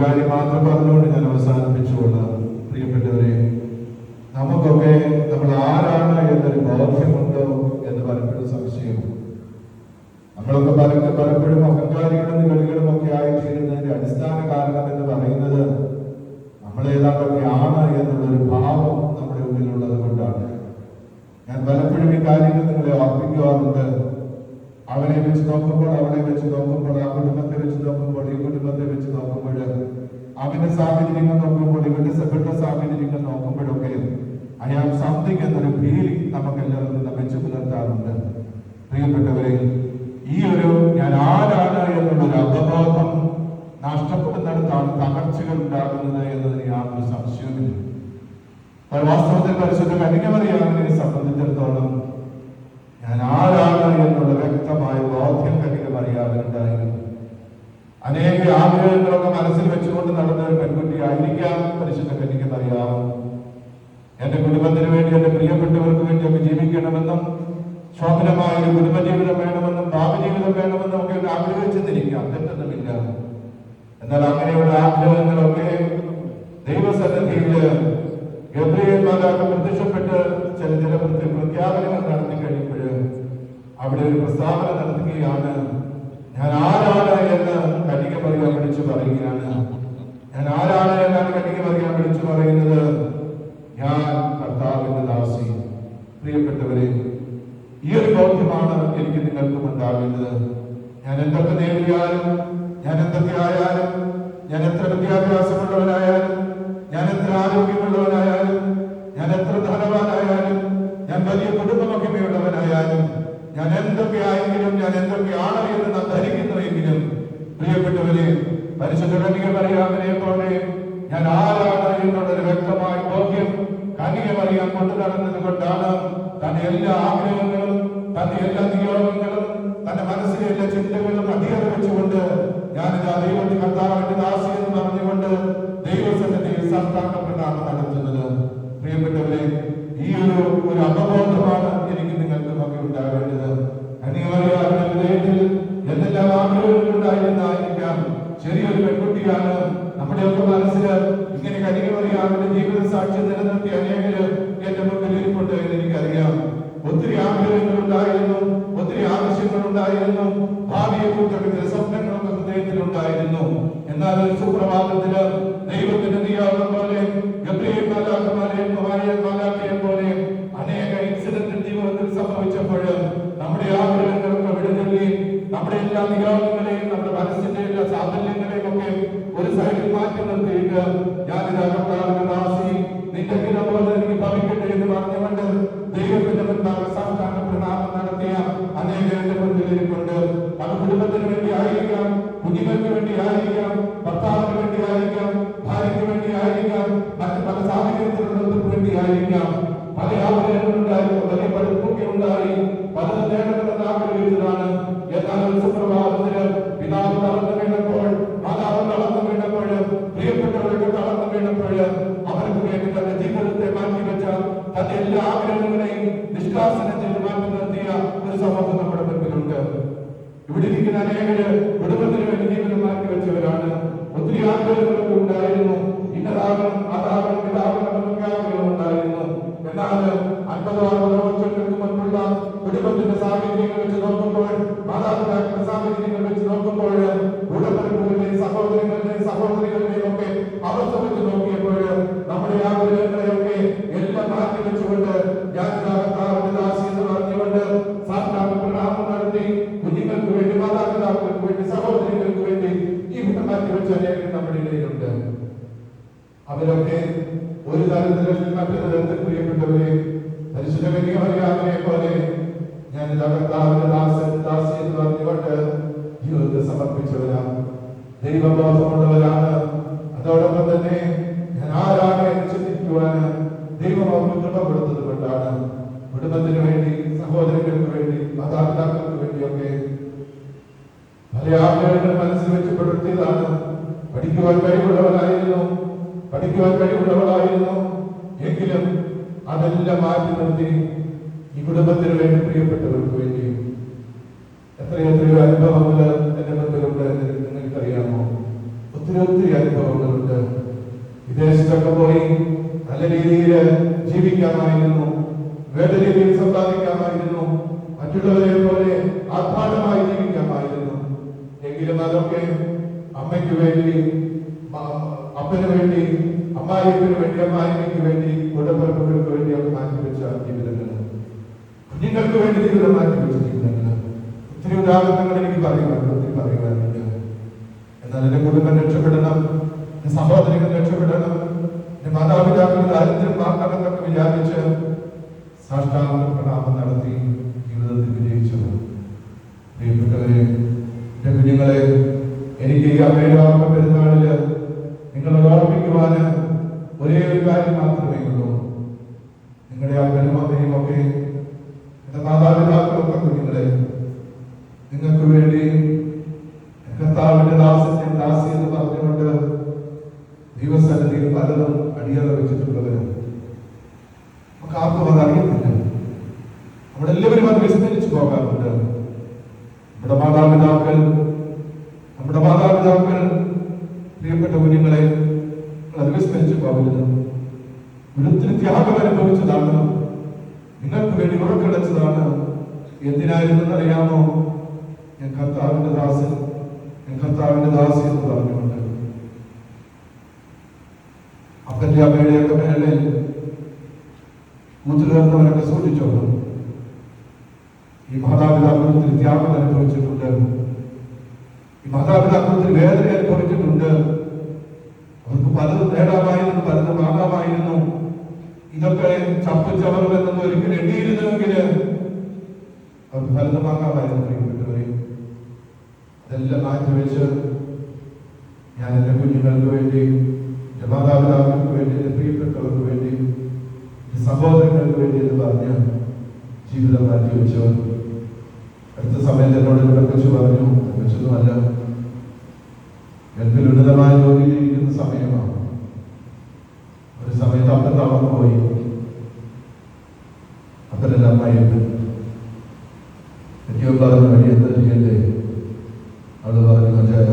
കാര്യം മാത്രം പറഞ്ഞുകൊണ്ട് ഞാൻ അവസാനിപ്പിച്ചുകൊള്ളാം. പ്രിയപ്പെട്ടവരെ നമുക്കൊക്കെ നമ്മൾ ആരാണ് എന്നൊരു ബോധ്യമുണ്ടോ എന്ന് പലപ്പോഴും സംശയമാണ് നമ്മളൊക്കെ പല പലപ്പോഴും അഹങ്കാരികളും നികളികളും ഒക്കെ ആയിത്തീരുന്നതിന്റെ അടിസ്ഥാന കാരണം എന്ന് പറയുന്നത് നമ്മളേതാണ്ടൊക്കെ ആണ് എന്നുള്ളൊരു ഭാവം നമ്മുടെ ഉള്ളിലുള്ളത് കൊണ്ടാണ്. ഞാൻ പലപ്പോഴും ഈ കാര്യങ്ങൾ നിങ്ങളെ ഓർപ്പിക്കുവാറുണ്ട് അവനെ വെച്ച് നോക്കുമ്പോൾ അവളെ വെച്ച് നോക്കുമ്പോൾ ആ കുടുംബത്തെ വെച്ച് നോക്കുമ്പോൾ ഈ കുടുംബത്തെ വെച്ച് നോക്കുമ്പോൾ അവന്റെ സാഹചര്യങ്ങൾ നോക്കുമ്പോൾ ഇവന്റെ ഇവരുടെ സാഹചര്യങ്ങൾ നോക്കുമ്പോഴൊക്കെ അയാൾ സംതിങ് എന്നൊരു ഫീലിംഗ് നമുക്ക് എല്ലാവർക്കും വെച്ച് പുലർത്താറുണ്ട്. പ്രിയപ്പെട്ടവരെ ഈ ഒരു ഞാൻ ആരാണ് എന്നുള്ളൊരു അവബോധം നഷ്ടപ്പെടുന്നിടത്താണ് തകർച്ചകൾ ഉണ്ടാകുന്നത് എന്നതിന് യാതൊരു സംശയവുമില്ല. വാസ്തവത്തിൽ പരിശുദ്ധ കനികമറിയാമിനെ സംബന്ധിച്ചിടത്തോളം ഞാൻ ആരാണ് എന്നുള്ള വ്യക്തമായ ബോധ്യം കനികമറിയാമിനുണ്ടായിരുന്നു അനേക ആഗ്രഹങ്ങളൊക്കെ മനസ്സിൽ വെച്ചുകൊണ്ട് നടന്ന ഒരു പെൺകുട്ടി ആയിരിക്കാം പരിശുദ്ധ കനികമറിയാം എന്റെ കുടുംബത്തിന് വേണ്ടി എന്റെ പ്രിയപ്പെട്ടവർക്ക് വേണ്ടി ഒക്കെ ജീവിക്കണമെന്നും ശോഭനമായ ഒരു കുടുംബജീവിതം വേണമെന്നും ഭാവജീവിതം വേണമെന്നും ഒക്കെ ഒന്ന് ആഗ്രഹിച്ചെന്നിരിക്കാം തെറ്റൊന്നുമില്ല എന്നാൽ അങ്ങനെയുള്ള ആഗ്രഹങ്ങളൊക്കെ ദൈവസന്നിധിയിൽ ഗബ്രിയേൽ മാതാക്കൾ പ്രത്യക്ഷപ്പെട്ട് ചില ചില പ്രത്യ- പ്രഖ്യാപനങ്ങൾ നടത്തി കഴിയുമ്പോൾ അവിടെ ഒരു പ്രസ്താവന നടത്തുകയാണ്. ഞാൻ ആരാണ് എന്ന് കനിക പറയാൻ വിളിച്ചു പറയുകയാണ്. ഞാൻ ആരാണ് എന്നാണ് കനിക പറയാൻ വിളിച്ചു പറയുന്നത്? ഞാൻ കർത്താവിന്റെ ദാസി. പ്രിയപ്പെട്ടവരെ ഈ ഒരു ബോധ്യമാണ് എനിക്ക് നിങ്ങൾക്കും ഉണ്ടാകേണ്ടത് ഞാൻ എന്തൊക്കെ നേടിയാലും ഞാൻ എന്തൊക്കെ ആയാലും ഞാൻ എത്ര വിദ്യാഭ്യാസമുള്ളവനായാലും ഞാൻ എത്ര ആരോഗ്യമുള്ളവനായാലും ഞാൻ എത്ര ധനവാനായാലും ഞാൻ വലിയ കുടുംബമഹിമയുള്ളവനായാലും ഞാൻ എന്തൊക്കെയായെങ്കിലും ഞാൻ എന്തൊക്കെയാണ് എന്ന് നാം ധരിക്കുന്നുവെങ്കിലും പ്രിയപ്പെട്ടവരെ പരിശുദ്ധ പറയാമനെ പോലെ ഞാൻ ആരാണ് എന്നുള്ളൊരു വ്യക്തമായ ബോധ്യം പറയാൻ കൊണ്ടു നടന്നത് കൊണ്ടാണ് തന്റെ എല്ലാ ആഗ്രഹങ്ങളും തന്റെ എല്ലാ നിയോഗങ്ങളും തന്റെ മനസ്സിലെ എല്ലാ ചിന്തകളും അധികം വെച്ചുകൊണ്ട് ഞാനിതാ ദൈവത്തിന്റെ കർത്താവിന്റെ ദാസി എന്ന് പറഞ്ഞുകൊണ്ട് ദൈവസന്നിധിയിൽ സർത്താക്കപ്പെട്ടാണ് നടത്തുന്നത്. പ്രിയപ്പെട്ടവരെ ഈ ഒരു ഒരു അവബോധമാണ് എനിക്ക് നിങ്ങൾക്ക് ഒക്കെ ഉണ്ടാകേണ്ടത് ചെറിയൊരു പെൺകുട്ടിയാണ് നമ്മുടെയൊക്കെ മനസ്സിൽ ഇങ്ങനെ കനികമറിയാവിന്റെ ജീവിത സാക്ഷ്യം നിലനിർത്തിയ അനേകര് എന്റെ മുമ്പിൽ ഇരിപ്പുണ്ട് എന്ന് എനിക്കറിയാം. ഒത്തിരി ആഗ്രഹങ്ങൾ ഉണ്ടായിരുന്നു ഒത്തിരി ആവശ്യങ്ങൾ ഉണ്ടായിരുന്നു ഭാവിയെ കുറിച്ചൊക്കെ ചില സ്വപ്നങ്ങളൊക്കെ ഹൃദയത്തിൽ ഉണ്ടായിരുന്നു എന്നാൽ ഒരു സുപ്രഭാതത്തിൽ ദൈവത്തിന്റെ ദൈവബോധമുള്ളവരാണ്. അതോടൊപ്പം തന്നെ ഞാൻ ആരാണ് എന്ന് ചിന്തിക്കുവാന് ദൈവം അവർക്ക് കൃപ കൊടുത്തത് കൊണ്ടാണ്. കുടുംബത്തിന് വേണ്ടി സഹോദരങ്ങൾക്ക് വേണ്ടി മാതാപിതാക്കൾക്ക് വേണ്ടിയൊക്കെ പല ആഗ്രഹങ്ങൾ മനസ്സിൽ വെച്ച് പുലർത്തിയതാണ്. പഠിക്കുവാൻ കഴിവുള്ളവരായിരുന്നു. പഠിക്കുവാൻ കഴിവുള്ളവളായിരുന്നു. എങ്കിലും അതെല്ലാം മാറ്റി നിർത്തി ഈ കുടുംബത്തിന് വേണ്ടി പ്രിയപ്പെട്ടവർക്ക് വേണ്ടി. എത്രയെത്രയോ അനുഭവങ്ങൾ എന്റെ മുമ്പിലുണ്ട് നിങ്ങൾക്കറിയാമോ ഒത്തിരി ഒത്തിരി അനുഭവങ്ങളുണ്ട്. വിദേശത്തൊക്കെ പോയി നല്ല രീതിയിൽ ജീവിക്കാമായിരുന്നു വേണ്ട രീതിയിൽ സമ്പാദിക്കാമായിരുന്നു മറ്റുള്ളവരെ പോലെ ആത്മാർത്ഥമായി ജീവിക്കാമായിരുന്നു. എങ്കിലും അതൊക്കെ അമ്മയ്ക്ക് വേണ്ടി അപ്പന് വേണ്ടി അമ്മായിക്ക് വേണ്ടി അമ്മായിക്ക് വേണ്ടി കൂടപ്പിറപ്പുകൾക്ക് വേണ്ടി അവർ മാറ്റിവെച്ച ജീവിതങ്ങൾ കുഞ്ഞുങ്ങൾക്ക് വേണ്ടി ജീവിതം മാറ്റിവെച്ച ജീവിതങ്ങൾ ഒത്തിരി ഉദാഹരണങ്ങൾ എനിക്ക് പറയുവാനുണ്ട് എന്നാൽ എന്റെ കുടുംബം രക്ഷപ്പെടണം എന്റെ സഹോദരങ്ങൾ രക്ഷപ്പെടണം എന്റെ മാതാപിതാക്കൾ ദാരിദ്ര്യം മാറണമെന്നൊക്കെ വിചാരിച്ച് സാഷ്ടാംഗ പ്രണാമം നടത്തി ജീവിതത്തിൽ വിജയിച്ചത് പ്രിയപ്പെട്ടവരെ എന്റെ കുഞ്ഞുങ്ങളെ എനിക്ക് ഈ അമേരാമ പെരുന്നാളിൽ നിങ്ങളെ ഓർമ്മിക്കുവാന് ഒരേ ഒരു കാര്യം മാത്രമേ ഉള്ളൂ. നിങ്ങളുടെ അപ്പനും അമ്മയും ഒക്കെ എന്റെ മാതാപിതാക്കളൊക്കെ കുഞ്ഞുങ്ങളെ നിങ്ങൾക്ക് വേണ്ടി കർത്താവിന്റെ ദാസൻ ഞാൻ ദാസി എന്ന് പറഞ്ഞുകൊണ്ട് ദൈവസന്നിധിയിൽ പലതും അടിയറ വെച്ചിട്ടുള്ളവരും നമുക്ക് ആർക്കും അത് അറിയത്തില്ല നമ്മളെല്ലാവരും അത് വിസ്മരിച്ചു പോകാറുണ്ട്. നമ്മുടെ മാതാപിതാക്കൾ നമ്മുടെ മാതാപിതാക്കൾ പ്രിയപ്പെട്ട കുഞ്ഞുങ്ങളെ അത് വിസ്മരിച്ചു പോകരുത്. ഒരിത്തിരി ത്യാഗം അനുഭവിച്ചതാണ്. നിങ്ങൾക്ക് വേണ്ടി ഉറക്കടച്ചതാണ് എന്തിനായിരുന്നു അറിയാമോ ഞാൻ കർത്താവിന്റെ ദാസൻ ഞാൻ കർത്താവിന്റെ ദാസി എന്ന് പറഞ്ഞുകൊണ്ട്. അപ്പന്റെ അമ്മയുടെയൊക്കെ മേലെ കൂത്തുകേർന്നവരൊക്കെ സൂക്ഷിച്ചോളും ഈ മാതാപിതാക്കൾ ത്യാഗം അനുഭവിച്ചിട്ടുണ്ട്. ഈ മാതാപിതാക്കൾ വേദന അനുഭവിച്ചിട്ടുണ്ട്. അവർക്ക് പലതും നേടാമായിരുന്നു പലതും വാങ്ങാമായിരുന്നു ഇതൊക്കെ ചപ്പ് ചവറും എന്നൊന്നും ഒരിക്കലും എണ്ണിയിരുന്നുവെങ്കിൽ അവർക്ക് പലതും വാങ്ങാമായിരുന്നു പ്രിയപ്പെട്ടവരെ. അതെല്ലാം മാറ്റിവെച്ച് ഞാൻ എന്റെ കുഞ്ഞുങ്ങൾക്ക് വേണ്ടി എന്റെ മാതാപിതാക്കൾക്ക് വേണ്ടി എന്റെ പ്രിയപ്പെട്ടവർക്ക് വേണ്ടി സഹോദരങ്ങൾക്ക് വേണ്ടി എന്ന് പറഞ്ഞ് ജീവിതം മാറ്റിവെച്ചു. സമയത്ത് എന്നോട് ഇവിടെ പറഞ്ഞു. വെച്ചതുമല്ല ഗൾഫിൽ ഉന്നതമായ ജോലിയിൽ ഇരിക്കുന്ന സമയമാണ്. ഒരു സമയത്ത് അപ്പൻ തളർന്നു പോയി. അപ്പനല്ല അമ്മായിയുണ്ട് എനിക്ക് പറഞ്ഞു വഴി എന്താ ചെയ്യണ്ടേ? അവൾ പറഞ്ഞു അച്ഛായ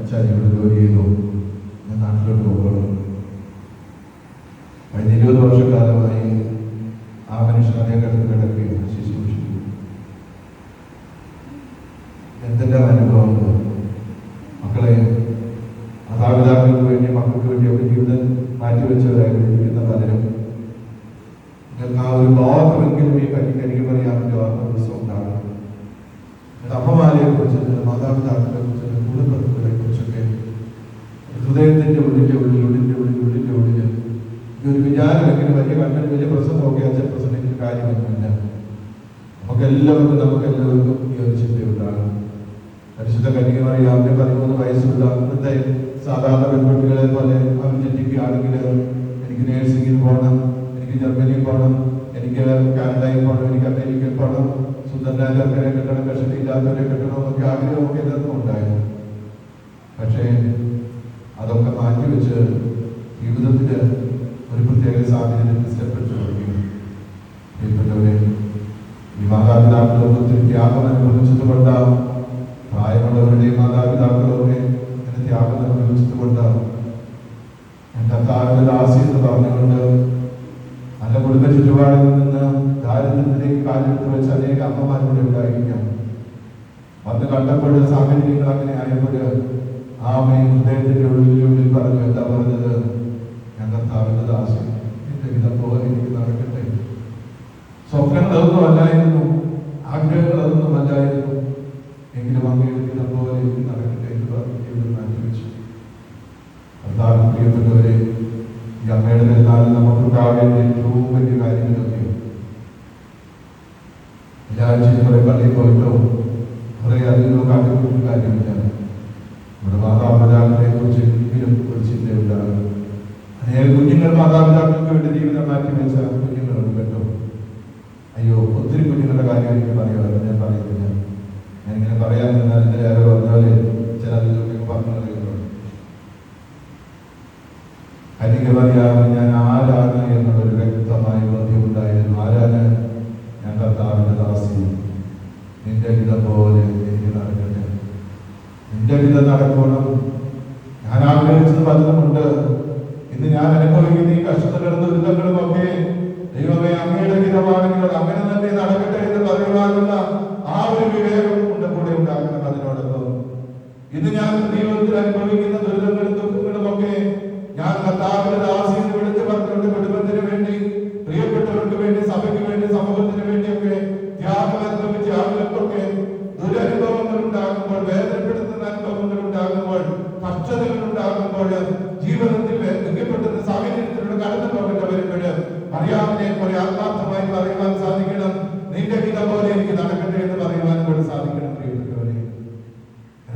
അച്ഛാൻ ഇവിടെ ജോലി ചെയ്തു? ഞാൻ നാട്ടിലോട്ട് പോകണം കഴിഞ്ഞ ഇരുപത് വർഷക്കാലമായി ആ മനുഷ്യൻ അതേ കിടന്ന് കിടക്കുകയാണ് ശുശ്രൂഷിക്കും എന്തെല്ലാം അനുഭവമുണ്ട് മക്കളെ മാതാപിതാക്കൾക്ക് വേണ്ടി മക്കൾക്ക് വേണ്ടി അവർ ജീവിതം മാറ്റിവെച്ചവരായി ഇരിക്കുന്ന പലരും നിങ്ങൾക്ക് ആ ഒരു ഈ പറയാമെങ്കിൽ ഓർമ്മ ദിവസം ഉണ്ടാകും. അമ്മമാരെ കുറിച്ച് മാതാപിതാക്കളെ കുറിച്ച് കുടുംബങ്ങളെ കുറിച്ചൊക്കെ ഹൃദയത്തിന്റെ ഉള്ളിന്റെ ഉള്ളിൽ ഉള്ളിന്റെ ഉള്ളിൽ ഉള്ളിന്റെ ഉള്ളിൽ ഈ ഒരു വിചാരമെങ്കിലും വലിയ കണ്ടത് വലിയ പ്രസംഗമൊക്കെ അച്ഛൻ പ്രസംഗിക്കുന്ന കാര്യമൊന്നുമില്ല. നമുക്ക് എല്ലാവർക്കും ഈ ഒരു ചിന്തയുണ്ടാകും. പരിശുദ്ധ കന്യകമറിയാവിന്റെ പതിമൂന്ന് വയസ്സുള്ള അന്നത്തെ സാധാരണ പെൺകുട്ടികളെ പോലെ അവർ ചിന്തിക്കുകയാണെങ്കിൽ എനിക്ക് നേഴ്സിംഗിൽ പോകണം എനിക്ക് ജർമ്മനിയിൽ പോകണം എനിക്ക് കാനഡയിൽ പോകണം എനിക്ക് അമേരിക്കയിൽ പോകണം സുന്ദരനായ ചെറുക്കനെ കിട്ടണം കഷണി ഇല്ലാത്തവരെ കിട്ടണം എന്നൊക്കെ ആഗ്രഹമൊക്കെ എല്ലാവർക്കും ഉണ്ടായിരുന്നു. പക്ഷേ അതൊക്കെ മാറ്റിവെച്ച് ജീവിതത്തിൽ ഒരു പ്രത്യേക സാഹചര്യത്തിൽ സ്റ്റെപ്പെടുത്തു ഈ മാതാപിതാക്കളൊക്കെ ഒത്തിരി ത്യാഗം അനുഭവിച്ചതുകൊണ്ട് പ്രായമുള്ളവരുടെയും മാതാപിതാക്കളൊക്കെ അങ്ങനെ ത്യാഗം അനുഭവിച്ചതുകൊണ്ട് ഞാൻ കർത്താവിന്റെ ദാസി എന്ന് പറഞ്ഞുകൊണ്ട് നല്ല കുടുംബ ചുറ്റുപാടിൽ നിന്ന് ദാരിദ്ര്യത്തിലേക്ക് കാലെടുത്ത് വെച്ച അനേക അമ്മമാരുടെ ഉണ്ടായിരിക്കാം. വന്ന് കണ്ടപ്പോൾ സാഹചര്യങ്ങൾ അങ്ങനെ ആയപ്പോൾ ആ അമ്മയും ഹൃദയത്തിന്റെ ഉള്ളിലുള്ളിൽ പറഞ്ഞു എന്താ പറഞ്ഞത്? ഞാൻ കർത്താവിന്റെ ദാസി എന്റെ വിധം പോലെ എനിക്ക് നടക്കട്ടെ. സ്വപ്നങ്ങളൊന്നും അല്ലായിരുന്നു ആഗ്രഹങ്ങൾ അതൊന്നും അല്ലായിരുന്നു എങ്കിലും അങ്ങയുടെ വിധം പോലെ എനിക്ക് നടക്കട്ടെ എന്ന് പറഞ്ഞ് ജീവിതം മാറ്റിവെച്ചു കർത്താവിന് പ്രിയപ്പെട്ടവരെ പെരുന്നാളിൽ നമുക്കുണ്ടാകേണ്ട ഏറ്റവും വലിയ കാര്യങ്ങളൊക്കെ എല്ലാ ആഴ്ചയും കുറെ പള്ളിയിൽ പോയിട്ടോ? കുറെ അധികം കാട്ടിക്കൂട്ടും കാര്യമില്ല. നമ്മുടെ മാതാപിതാക്കളെ കുറിച്ച് എങ്കിലും ഒരു ചിന്തയുണ്ടാകും. അനേക കുഞ്ഞുങ്ങൾ മാതാപിതാക്കൾക്ക് വേണ്ടി ജീവിതം മാറ്റി വെച്ച കുഞ്ഞുങ്ങളുണ്ട് കേട്ടോ. അയ്യോ ഒത്തിരി കുഞ്ഞുങ്ങളുടെ കാര്യം എനിക്ക് പറയാമല്ലോ ഞാൻ പറയുന്നില്ല. ഞാൻ ഇങ്ങനെ പറയാൻ നിന്നാൽ ഇതിൽ ആരോ പറഞ്ഞാൽ ചില അതിലൊക്കെ പറഞ്ഞു അറിയുന്നുണ്ട് കനിക പറയാതെ ഞാൻ ആരാണ് എന്നുള്ളൊരു വ്യക്തമായ ബോധ്യമുണ്ടായിരുന്നു ആരാണ് ഞാൻ കർത്താവിന്റെ ദാസി നിന്റെ വിധം പോലെ എനിക്ക് നടക്കട്ടെ. നിന്റെ വിധം നടക്കണം ഞാൻ ആഗ്രഹിച്ചത് പലതും പലതുമുണ്ട് ഇന്ന് ഞാൻ അനുഭവിക്കുന്ന ഈ കഷ്ടതകളും ദുരിതങ്ങളും ഒക്കെ ദൈവമേ അങ്ങയുടെ ഹിതമാണെങ്കിൽ അത് അങ്ങനെ തന്നെ നടക്കട്ടെ എന്ന് പറയുവാനുള്ള ആ ഒരു വിവേകം ഉണ്ട് കൂടെ ഉണ്ടാക്കണം അതിനോടൊപ്പം. ഇന്ന് ഞാൻ ദൈവത്തിൽ അനുഭവിക്കുന്ന ദുരിതങ്ങളും ദുഃഖങ്ങളും ഒക്കെ ഞാൻ കർത്താവിന്റെ ദാസിയെന്ന് വിളിച്ചു പറഞ്ഞുകൊണ്ട് കുടുംബത്തിന് വേണ്ടി പ്രിയപ്പെട്ടവർക്ക് വേണ്ടി സഭയ്ക്ക് വേണ്ടി സമൂഹത്തിന് വേണ്ടിയൊക്കെ പോലെ ആത്മാർത്ഥമായി പറയുവാൻ സാധിക്കണം. നിന്റെ വിധ പോലെ എനിക്ക് നടക്കട്ടെ എന്ന് പറയുവാൻ കൂടെ സാധിക്കണം പ്രിയപ്പെട്ടവരെ.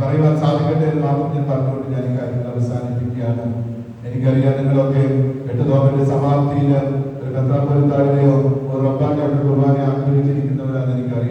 പറയുവാൻ സാധിക്കട്ടെ എന്ന് മാത്രം ഞാൻ പറഞ്ഞുകൊണ്ട് ഞാൻ ഈ കാര്യങ്ങൾ അവസാനിപ്പിക്കുകയാണ്. എനിക്കറിയാം നിങ്ങളൊക്കെ എട്ട് നോമ്പിന്റെ സമാപ്തിയിൽ ഒരു കഥാപുരത്താഴെയോ ഒരു റബ്ബാന്റെ കുർബാന ആഗ്രഹിച്ചിരിക്കുന്ന.